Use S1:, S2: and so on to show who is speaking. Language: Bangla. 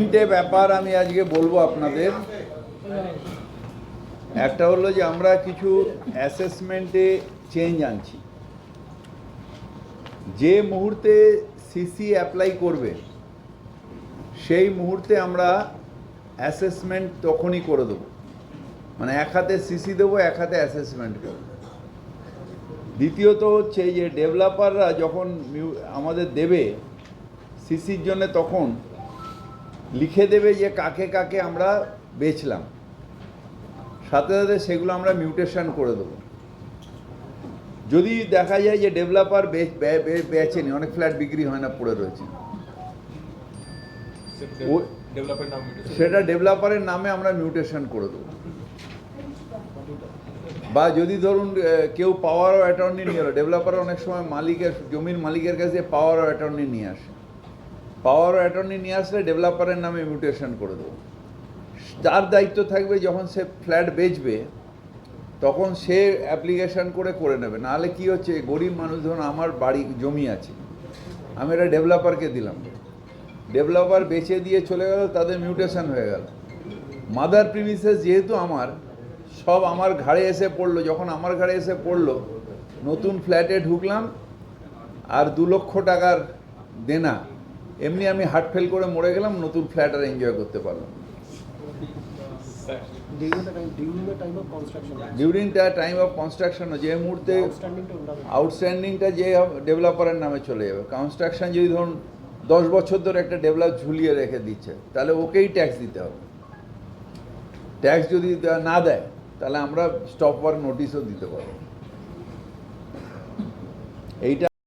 S1: তিনটে ব্যাপার আমি আজকে বলব আপনাদের। একটা হলো যে আমরা কিছু অ্যাসেসমেন্টে চেঞ্জ আনছি। যে মুহূর্তে সিসি অ্যাপ্লাই করবে, সেই মুহূর্তে আমরা অ্যাসেসমেন্ট তখনই করে দেবো। মানে এক হাতে সিসি দেবো, এক হাতে অ্যাসেসমেন্ট করব। দ্বিতীয়ত হচ্ছে যে ডেভেলপাররা যখন আমাদের দেবে সিসির জন্য তখন লিখে দেবে যে কাকে কাকে আমরা বেচলাম। সাথে সাথে সেগুলো আমরা মিউটেশন করে দেবো। যদি দেখা যায় যে ডেভেলপার বেচেনি অনেক ফ্ল্যাট বিক্রি হয় না পড়ে রয়েছে। সেটা ডেভেলপারের নামে আমরা মিউটেশন করে দেবো। বা যদি ধরুন কেউ পাওয়ার অ্যাটর্নি নিয়ে এলো ডেভেলপার অনেক সময় মালিকের জমির মালিকের কাছে পাওয়ার অ্যাটর্নি নিয়ে আসে। পাওয়ার অ্যাটর্নি নিয়ে আসলে ডেভেলপারের নামে মিউটেশন করে দেবো। তার দায়িত্ব থাকবে যখন সে ফ্ল্যাট বেচবে, তখন সে অ্যাপ্লিকেশন করে করে নেবে। নাহলে কি হচ্ছে, গরিব মানুষ, ধরুন আমার বাড়ি, জমি আছে, আমি এটা ডেভেলপারকে দিলাম। ডেভেলপার বেচে দিয়ে চলে গেল, তাদের মিউটেশন হয়ে গেল। মাদার প্রিমিসেস যেহেতু আমার, সব আমার ঘাড়ে এসে পড়ল। যখন আমার ঘাড়ে এসে পড়ল, নতুন ফ্ল্যাটে ঢুকলাম, আর দু লক্ষ টাকার দেনা এমনি আমি হার্ট ফেল করে মরে গেলাম নতুন ফ্ল্যাট আর এনজয় করতে পারলাম. ডিউরিং টাইম অফ কনস্ট্রাকশন যে মুহূর্তে। আউটস্ট্যান্ডিংটা যে ডেভেলপারের নামে চলে যাবে কনস্ট্রাকশন যদি ধরুন দশ বছর ধরে একটা ডেভেলপ ঝুলিয়ে রেখে দিচ্ছে তাহলে ওকেই ট্যাক্স দিতে হবে ট্যাক্স যদি না দেয় তাহলে আমরা স্টপ ওয়ার্ক নোটিশও দিতে পারব এইটা